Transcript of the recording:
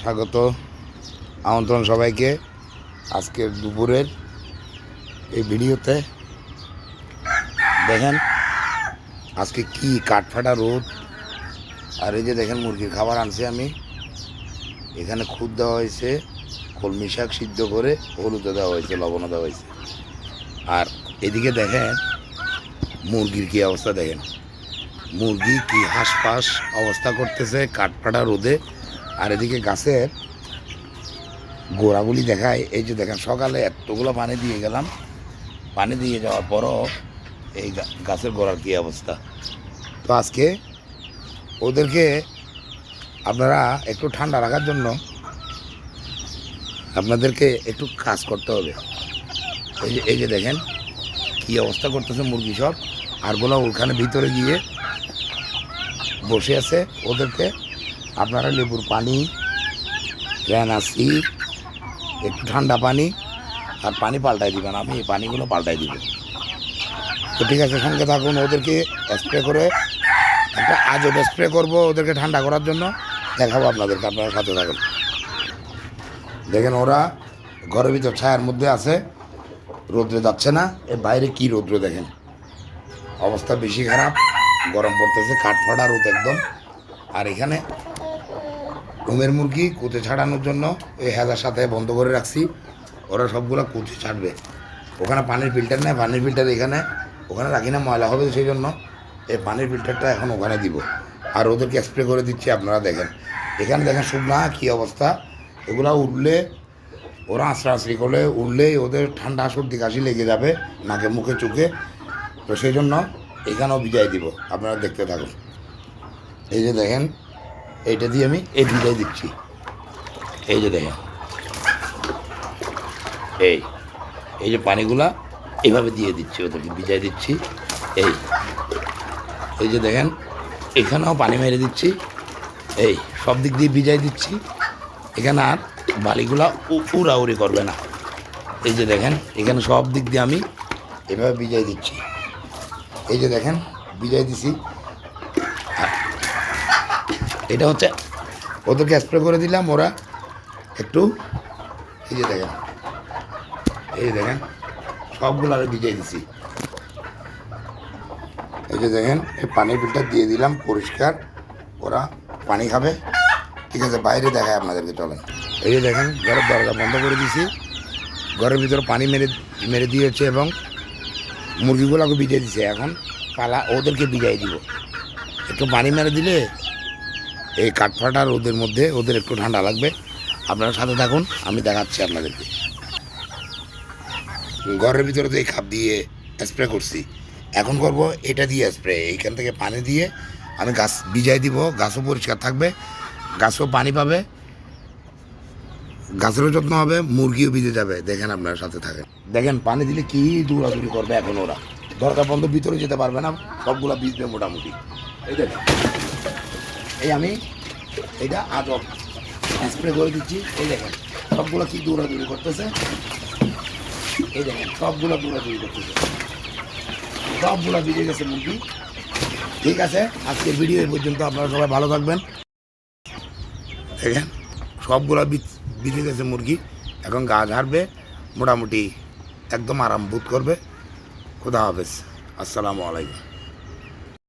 স্বাগত, আমন্ত্রণ সবাইকে আজকের দুপুরের এই ভিডিওতে। দেখেন, আজকে কি কাঠফাটা রোদ। আর এই যে দেখেন, মুরগির খাবার আনছি আমি। এখানে খুদ দেওয়া হয়েছে, কলমি শাক সিদ্ধ করে, হলুদও দেওয়া হয়েছে, লবণও দেওয়া হয়েছে। আর এদিকে দেখেন, মুরগির কি অবস্থা দেখেন। মুরগি কি হাঁসফাঁস অবস্থা করতেছে কাঠফাটা রোদে। আর এদিকে গাছের গোড়াগুলি দেখায়, এই যে দেখেন, সকালে এতগুলো পানি দিয়ে গেলাম। পানি দিয়ে যাওয়ার পরও এই গাছের গোড়ার কী অবস্থা? তো আজকে ওদেরকে আপনারা একটু ঠান্ডা রাখার জন্য আপনাদেরকে একটু কাজ করতে হবে। এই যে এই যে দেখেন, কী অবস্থা করতেছে মুরগি সব। আর আরগুলো ওখানে ভিতরে গিয়ে বসে আছে ওদেরকে। আপনারা লেবুর পানি আসি একটু ঠান্ডা পানি আর পানি পাল্টাই দিবেন। আমি এই পানিগুলো পাল্টাই দিব। তো ঠিক আছে, সঙ্গে থাকুন। ওদেরকে স্প্রে করে একটা আজব স্প্রে করব ওদেরকে ঠান্ডা করার জন্য। দেখাবো আপনাদেরকে, আপনারা সাথে থাকুন। দেখেন ওরা ঘরের ভিতর ছায়ার মধ্যে আছে, রোদ্রে যাচ্ছে না। এ বাইরে কি রৌদ্র দেখেন? অবস্থা বেশি খারাপ, গরম পড়তেছে কাঠ ফাটা রোদ একদম। আর এখানে ঘুমের মুরগি, কুচে ছাড়ানোর জন্য এই হেজার সাথে বন্ধ করে রাখছি। ওরা সবগুলো কুচে ছাড়বে। ওখানে পানির ফিল্টার নেই, পানির ফিল্টার এখানে। ওখানে রাখি না, ময়লা হবে সেই জন্য এই পানির ফিল্টারটা এখন ওখানে দিব। আর ওদেরকে স্প্রে করে দিচ্ছি, আপনারা দেখেন। এখানে দেখেন শুকনা কী অবস্থা। এগুলো উঠলে, ওরা আশ্রা আশ্রি করলে উঠলেই ওদের ঠান্ডা সর্দি কাশি লেগে যাবে, নাকে, মুখে, চোখে। তো সেই জন্য এখানেও বিজয় দিব, আপনারা দেখতে থাকুন। এই যে দেখেন এইটা দিয়ে আমি এই বিজয় দিচ্ছি। এই যে দেখেন। এই এই যে পানিগুলা এইভাবে দিয়ে দিচ্ছি ওদেরকে বিজয় দিচ্ছি। এই এই যে দেখেন, এখানেও পানি মেরে দিচ্ছি। এই, সব দিক দিয়ে বিজয় দিচ্ছি। এখানে আর বালিগুলা উড়াউড়ি করবে না। এই যে দেখেন, এখানে সব দিক দিয়ে আমি এভাবে বিজয় দিচ্ছি। এই যে দেখেন বিজয় দিছি। এটা হচ্ছে ওদেরকে স্প্রে করে দিলাম ওরা? একটু। এই যে দেখেন। এই যে দেখেন। সবগুলো আরও ভিজিয়ে দিছি। এই যে দেখেন, এই পানির ফিল্টার দিয়ে দিলাম, পরিষ্কার। ওরা পানি খাবে। ঠিক আছে, বাইরে দেখায় আপনাদেরকে, চলেন। এই যে দেখেন, ঘরের দরজা বন্ধ করে দিয়েছি ঘরের ভিতরে পানি মেরে মেরে দিয়েছে এবং মুরগিগুলোকে ভিজিয়ে দিছে। এখন পালা ওদেরকে ভিজাই দিব। একটু পানি মেরে দিলে এই কাঠফাটা রোদের মধ্যে, ওদের একটু ঠান্ডা লাগবে। আপনারা সাথে থাকুন, আমি দেখাচ্ছি আপনাদেরকে। ঘরের ভিতরে তো এই খাপ দিয়ে স্প্রে করছি। এখন করব এটা দিয়ে স্প্রে এইখান থেকে পানি দিয়ে আমি গাছ ভিজাই দিব, গাছও পরিষ্কার থাকবে, গাছও পানি পাবে, গাছেরও যত্ন হবে, মুরগিও ভিজে যাবে। দেখেন আপনার সাথে থাকেন। দেখেন, পানি দিলে কি দৌড়াদৌড়ি করবে এখন ওরা। দরকার বন্ধ ভিতরে যেতে পারবে না, সবগুলা ভিজবে মোটামুটি। এই দেখেন। এই আমি এটা আজব স্প্রে করে দিচ্ছি, এই দেখেন, সবগুলো কি দৌড়াদৌড়ি করতেছে? এই দেখেন, সবগুলো দৌড়াদৌড়ি করতেছে। সবগুলো ভিজে গেছে মুরগি। ঠিক আছে, আজকের ভিডিও এই পর্যন্ত, আপনারা সবাই ভালো থাকবেন। দেখেন, সবগুলো বিজে গেছে মুরগি, এখন গা ঝাড়বে মোটামুটি একদম আরাম বোধ করবে। খোদা হাফেজ, আসসালামু আলাইকুম।